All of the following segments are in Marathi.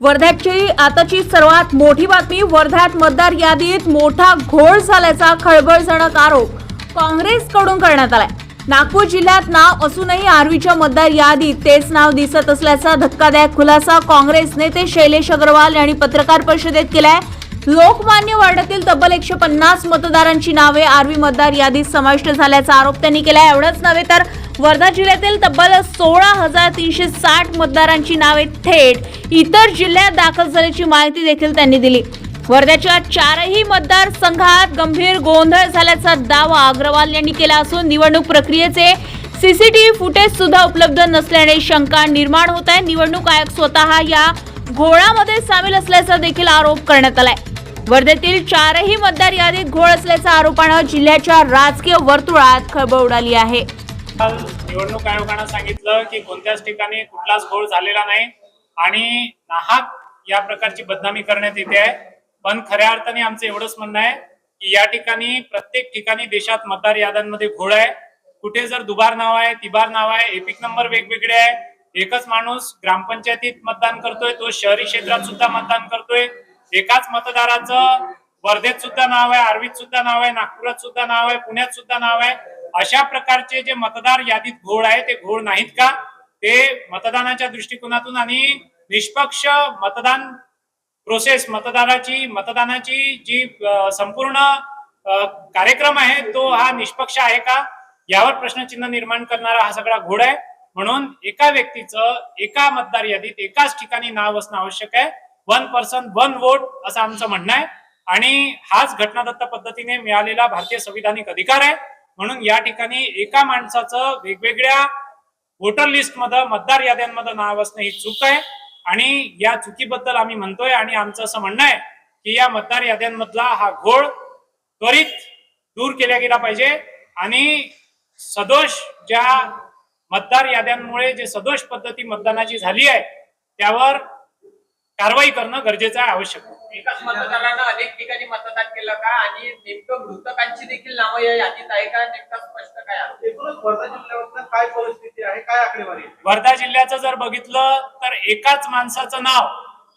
वर्ध्याची आताची सर्वात मोठी बातमी वर्ध्यात मतदार यादीत मोठा घोळ झाल्याचा खळबळजनक आरोप काँग्रेसकडून करण्यात आलाय. नागपूर जिल्ह्यात नाव असूनही आर्वीच्या मतदार यादीत तेच नाव दिसत असल्याचा धक्कादायक खुलासा काँग्रेस नेते शैलेश अग्रवाल यांनी पत्रकार परिषदेत केलाय. लोकमान्य वार्डातील तब्बल एकशे पन्नास मतदारांची नावे. आर्वी मतदार यादीत समाविष्ट झाल्याचा आरोप त्यांनी केला एवढंच नव्हे तर वर्धा जिल्ह्यातील तब्बल सोळा हजार तीनशे साठ मतदारांची नावे थेट इतर जिल्ह्यात दाखल झाल्याची माहिती देखील त्यांनी दिली. वर्ध्याच्या चारही मतदारसंघात गंभीर गोंधळ झाल्याचा दावा अग्रवाल यांनी केला असून निवडणूक प्रक्रियेचे सीसीटीव्ही फुटेज सुद्धा उपलब्ध नसल्याने शंका निर्माण होत आहे. निवडणूक आयोग स्वतः या घोळामध्ये सामील असल्याचा देखील आरोप करण्यात आलाय. वर्धेतील चारही मतदार यादीत घोळ असल्याच्या आरोपानं जिल्ह्याच्या राजकीय वर्तुळात खळबळ उडाली आहे. काल निवडणूक आयोगानं सांगितलं की कोणत्याच ठिकाणी कुठलाच घोळ झालेला नाही आणि नाहक या प्रकारची बदनामी करण्यात येते आहे. पण खऱ्या अर्थाने आमचं एवढंच म्हणणं आहे की या ठिकाणी प्रत्येक ठिकाणी देशात मतदार याद्यांमध्ये घोळ आहे. कुठे जर दुबार नाव आहे तिबार नाव आहे एपिक नंबर वेगवेगळे आहे. एकच माणूस ग्रामपंचायतीत मतदान करतोय तो शहरी क्षेत्रात सुद्धा मतदान करतोय. एकाच मतदाराचं वर्धेत सुद्धा नाव आहे आर्वीत सुद्धा नाव आहे नागपुरात सुद्धा नाव आहे पुण्यात सुद्धा नाव आहे. अशा प्रकारचे जे मतदार यादीत घोळ आहे ते घोळ नाहीत का? ते मतदानाच्या दृष्टिकोनातून आणि निष्पक्ष मतदान प्रोसेस मतदाराची मतदानाची जी संपूर्ण कार्यक्रम आहे तो हा निष्पक्ष आहे का? यावर प्रश्नचिन्ह निर्माण करणारा हा सगळा घोड आहे. म्हणून एका व्यक्तीचं एका मतदार यादीत एकाच ठिकाणी नाव असणं आवश्यक आहे. वन पर्सन वन वोट असं आमचं म्हणणं आहे. आणि हाच घटनादत्त पद्धतीने मिळालेला भारतीय संविधानिक अधिकार आहे. म्हणून या ठिकाणी एका माणसाचं वेगवेगळ्या वोटर लिस्टमध्ये मतदार याद्यांमध्ये नाव असणं ही चूक आहे. आणि या चुकीबद्दल आम्ही म्हणतोय आणि आमचं असं म्हणणं आहे की या मतदार याद्यांमधला हा घोळ त्वरित दूर केला गेला पाहिजे. आणि सदोष ज्या मतदार याद्यांमुळे जे सदोष पद्धती मतदानाची झाली आहे त्यावर कारवाई करणं गरजेचं आहे आवश्यक एकाच मतदारानं अनेक ठिकाणी मतदान केलं का? आणि नेमकं मृतकांची देखील नावं या यादीत आहे का? नेमकं स्पष्ट काय आहे? एकूणच वर्धा जिल्ह्यावर काय परिस्थिती आहे? काय आकडेवारी आहे? वर्धा जिल्ह्याचं जर बघितलं तर एकाच माणसाचं नाव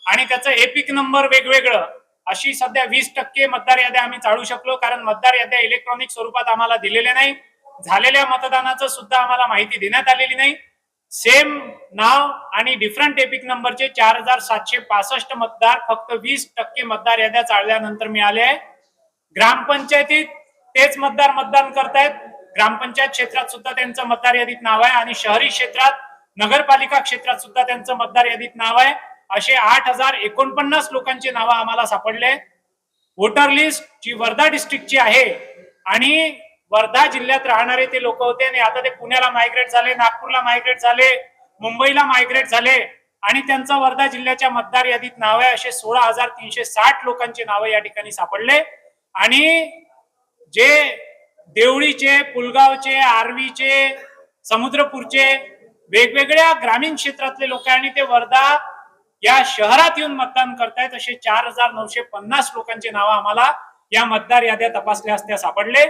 आणि त्याचं एपिक नंबर वेगवेगळं अशी सध्या वीस टक्के मतदार याद्या आम्ही चालू शकलो कारण मतदार याद्या इलेक्ट्रॉनिक स्वरूपात आम्हाला दिलेल्या नाही. झालेल्या मतदानाचं सुद्धा आम्हाला माहिती देण्यात आलेली नाही. सेम नाव आणि डिफरंट एपिक नंबरचे चार हजार सातशे पासष्ट मतदार फक्त वीस टक्के मतदार याद्या चालल्यानंतर मिळाले. आहे ग्रामपंचायतीत तेच मतदार मतदान करतायत. ग्रामपंचायत क्षेत्रात सुद्धा त्यांचं मतदार यादीत नाव आहे आणि शहरी क्षेत्रात नगरपालिका क्षेत्रात सुद्धा त्यांचं मतदार यादीत नाव आहे. असे आठ हजार एकोणपन्नास लोकांची नावं आम्हाला सापडले. वोटर लिस्ट जी वर्धा डिस्ट्रिक्टची आहे आणि वर्धा जिल्ह्यात राहणारे ते लोक होते आणि आता ते पुण्याला मायग्रेट झाले नागपूरला मायग्रेट झाले मुंबईला मायग्रेट झाले आणि त्यांचं वर्धा जिल्ह्याच्या मतदार यादीत नाव आहे. असे सोळा हजार तीनशे साठ लोकांचे नावं या ठिकाणी सापडले. आणि जे देवळीचे पुलगावचे आर्वीचे समुद्रपूरचे वेगवेगळ्या ग्रामीण क्षेत्रातले लोक आहे आणि ते वर्धा या शहरात येऊन मतदान करतायत असे चार हजार नऊशे पन्नास लोकांचे नाव आम्हाला या मतदार याद्या तपासल्या असत्या सापडले.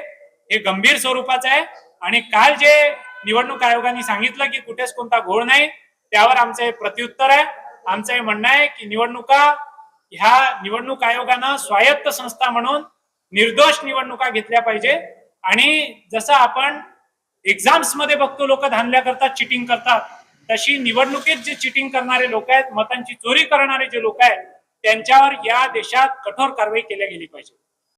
हे गंभीर स्वरूपाचं आहे. आणि काल जे निवडणूक आयोगाने सांगितलं की कुठेच कोणता घोळ नाही त्यावर आमचं हे प्रत्युत्तर आहे. आमचं हे म्हणणं आहे की निवडणुका ह्या निवडणूक आयोगानं स्वायत्त संस्था म्हणून निर्दोष निवडणुका घेतल्या पाहिजे. आणि जसं आपण एक्झाम्समध्ये बघतो लोक धानल्या करतात चिटिंग करतात तशी निवडणुकीत जे चिटिंग करणारे लोक आहेत मतांची चोरी करणारे जे लोक आहेत त्यांच्यावर या देशात कठोर कारवाई केल्या गेली पाहिजे.